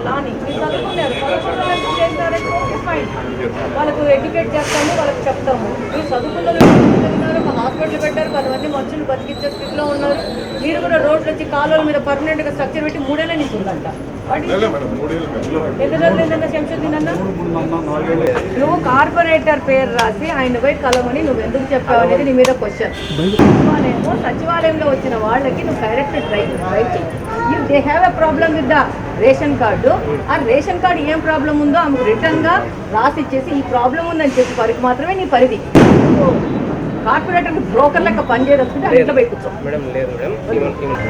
లాని మీరు చదువుకున్నారు చదువుకున్న చేస్తారంటే ఓకే ఫైన్ వాళ్ళకు ఎడ్యుకేట్ చేస్తాము వాళ్ళకి చెప్తాము. మీరు చదువుకున్న హాస్పిటల్ పెట్టారు కొంతమంది మనుషులు బతికించే స్థితిలో ఉన్నారు. మీరు కూడా రోడ్లు వచ్చి కాలువల మీద పర్మనెంట్గా స్ట్రక్చర్ పెట్టి మూడేళ్ళ నుంచి ఉందంట నువ్వు కార్పొరేటర్ పేరు రాసి ఆయన పోయి కలవని నువ్వు ఎందుకు చెప్పావు అనేది నీ మీద క్వశ్చన్ సచివాలయంలో సచివాలయంలో వచ్చిన వాళ్ళకి నువ్వు direct try try if they have a problem with the ration card ఆ రేషన్ కార్డు ఏం ప్రాబ్లం ఉందో ఆమెకు రిటర్న్గా రాసి ఇచ్చేసి ఈ ప్రాబ్లం ఉందని చెప్పి వరకు మాత్రమే నీ పరిధి. కార్పొరేటర్ బ్రోకర్ లెక్క పనిచేయదలుచుకుంటే పోయి కూర్చో.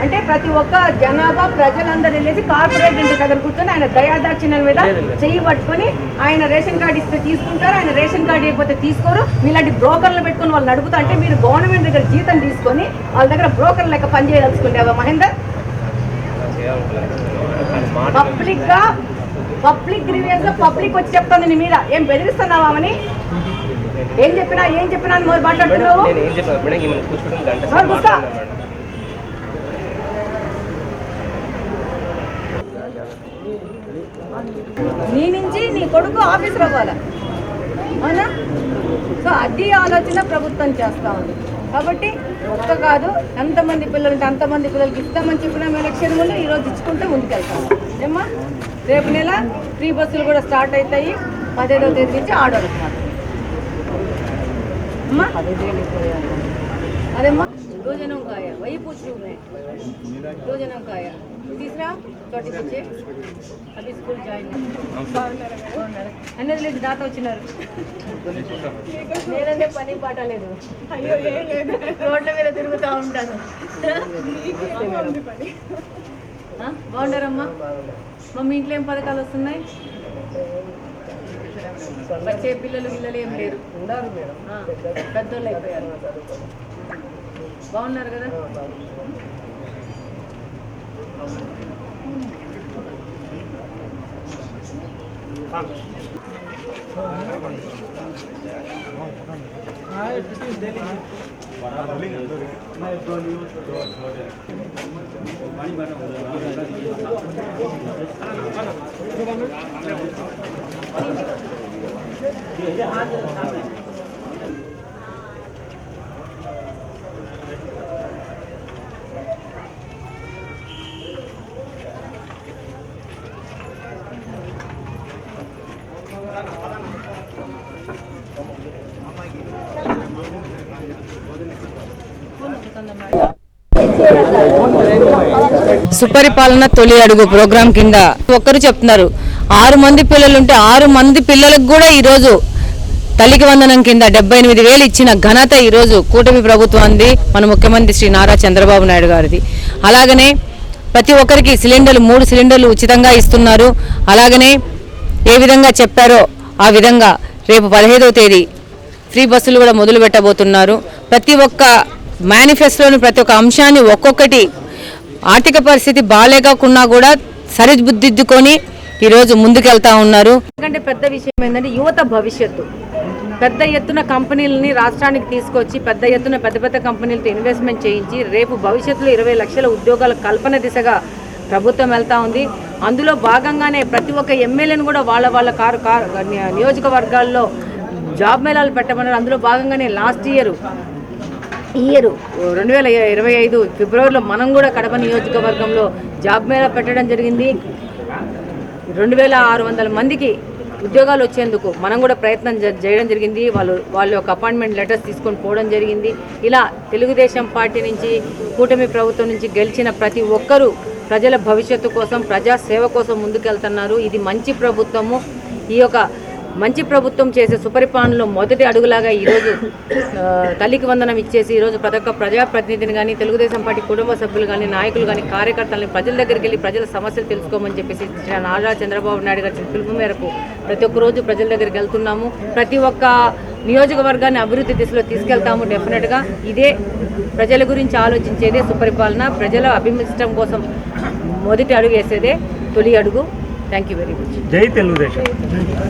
అంటే ప్రతి ఒక్క జనాభా ప్రజలందరూ వెళ్ళేసి కార్పొరేట్ ఇంటి దగ్గర కూర్చొని ఆయన దయాదాక్షిణ్యం మీద చెయ్యి పట్టుకొని ఆయన రేషన్ కార్డు ఇస్తే తీసుకుంటారు ఆయన రేషన్ కార్డు ఇవ్వకపోతే తీసుకోరు. మీలాంటి బ్రోకర్లు పెట్టుకొని వాళ్ళు నడుపుతా అంటే మీరు గవర్నమెంట్ దగ్గర జీతం తీసుకొని వాళ్ళ దగ్గర బ్రోకర్ లెక్క పనిచేయదలుచుకుంటావా మహేందర్? పబ్లిక్గా పబ్లిక్ గ్రీవియన్స్లో పబ్లిక్ వచ్చి చెప్తుంది నీ మీద. ఏం బెదిరిస్తున్నావా అని ఏం చెప్పినా ఏం చెప్పినా మాట్లాడుతున్నావు? మరి మేడం. నీ నుంచి నీ కొడుకు ఆఫీసర్ అవ్వాలా అవునా? సో అది ఆలోచన ప్రభుత్వం చేస్తా ఉంది. కాబట్టి ఒక్క కాదు ఎంతమంది పిల్లలు ఉంటే అంతమంది పిల్లలకి ఇస్తామని చెప్పిన ఎలక్షన్ ముందు ఈరోజు ఇచ్చుకుంటే ముందుకెళ్తాం. ఏమ్మా? రేపు నెల ఫ్రీ బస్సులు కూడా స్టార్ట్ అవుతాయి. పదిహేడవ తేదీ నుంచి జాయిన్ లేదు దాత వచ్చినారు. నేనంటే పని పాట లేదు. అయ్యో రోడ్ల మీద తిరుగుతూ ఉంటాను. బాగున్నారమ్మా? మమ్మీ ఇంట్లో ఏం పథకాలు వస్తున్నాయి? వచ్చే పిల్లలు పిల్లలు ఏం లేరు ఆ, పెద్దోళ్ళు అయిపోయారు బాగున్నారు కదా సుపరిపాలన తొలి అడుగు ప్రోగ్రాం కింద ఒక్కరు చెప్తున్నారు. ఆరు మంది పిల్లలుంటే ఆరు మంది పిల్లలకు కూడా ఈరోజు తల్లికి వందనం కింద డెబ్బై ఎనిమిది వేలు ఇచ్చిన ఘనత ఈరోజు కూటమి ప్రభుత్వాన్ని మన ముఖ్యమంత్రి శ్రీ నారా చంద్రబాబు నాయుడు గారిది. అలాగనే ప్రతి ఒక్కరికి సిలిండర్లు మూడు సిలిండర్లు ఉచితంగా ఇస్తున్నారు. అలాగనే ఏ విధంగా చెప్పారో ఆ విధంగా రేపు పదహైదవ తేదీ ఫ్రీ బస్సులు కూడా మొదలు పెట్టబోతున్నారు. ప్రతి ఒక్క మేనిఫెస్టోని ప్రతి ఒక్క అంశాన్ని ఒక్కొక్కటి ఆర్థిక పరిస్థితి బాగాలేకుండా కూడా సరిదిద్దుకొని ఈరోజు ముందుకెళ్తా ఉన్నారు. ఎందుకంటే పెద్ద విషయం ఏంటంటే యువత భవిష్యత్తు. పెద్ద ఎత్తున కంపెనీలని రాష్ట్రానికి తీసుకొచ్చి పెద్ద ఎత్తున పెద్ద పెద్ద కంపెనీలతో ఇన్వెస్ట్మెంట్ చేయించి రేపు భవిష్యత్తులో ఇరవై లక్షల ఉద్యోగాల కల్పన దిశగా ప్రభుత్వం వెళ్తా ఉంది. అందులో భాగంగానే ప్రతి ఒక్క ఎమ్మెల్యేను కూడా వాళ్ళ వాళ్ళ కారు కారు నియోజకవర్గాల్లో జాబ్ మేళాలు పెట్టమన్నారు. అందులో భాగంగానే లాస్ట్ ఇయర్ ఈ ఇయర్ రెండు వేల ఇరవై ఐదు ఫిబ్రవరిలో మనం కూడా కడప నియోజకవర్గంలో జాబ్ మేళా పెట్టడం జరిగింది. రెండు వేల ఆరు వందల మందికి ఉద్యోగాలు వచ్చేందుకు మనం కూడా ప్రయత్నం జ- చేయడం జరిగింది. వాళ్ళు వాళ్ళ యొక్క అపాయింట్మెంట్ లెటర్స్ తీసుకొని పోవడం జరిగింది. ఇలా తెలుగుదేశం పార్టీ నుంచి కూటమి ప్రభుత్వం నుంచి గెలిచిన ప్రతి ఒక్కరూ ప్రజల భవిష్యత్తు కోసం ప్రజా సేవ కోసం ముందుకెళ్తున్నారు. ఇది మంచి ప్రభుత్వము. ఈ యొక్క మంచి ప్రభుత్వం చేసే సుపరిపాలనలో మొదటి అడుగులాగా ఈరోజు తల్లికి వందనం ఇచ్చేసి ఈరోజు ప్రతి ఒక్క ప్రజాప్రతినిధిని కానీ తెలుగుదేశం పార్టీ కుటుంబ సభ్యులు కానీ నాయకులు కానీ కార్యకర్తలని ప్రజల దగ్గరికి వెళ్ళి ప్రజల సమస్యలు తెలుసుకోమని చెప్పేసి నారా చంద్రబాబు నాయుడు గారి పిలుపు మేరకు ప్రతి ఒక్క రోజు ప్రజల దగ్గరికి వెళ్తున్నాము. ప్రతి ఒక్క నియోజకవర్గాన్ని అభివృద్ధి దిశలో తీసుకెళ్తాము డెఫినెట్గా ఇదే ప్రజల గురించి ఆలోచించేదే సుపరిపాలన. ప్రజల అభిమిష్టం కోసం మొదటి అడుగు వేసేదే తొలి అడుగు. థ్యాంక్ యూ వెరీ మచ్ జై తెలుగుదేశం.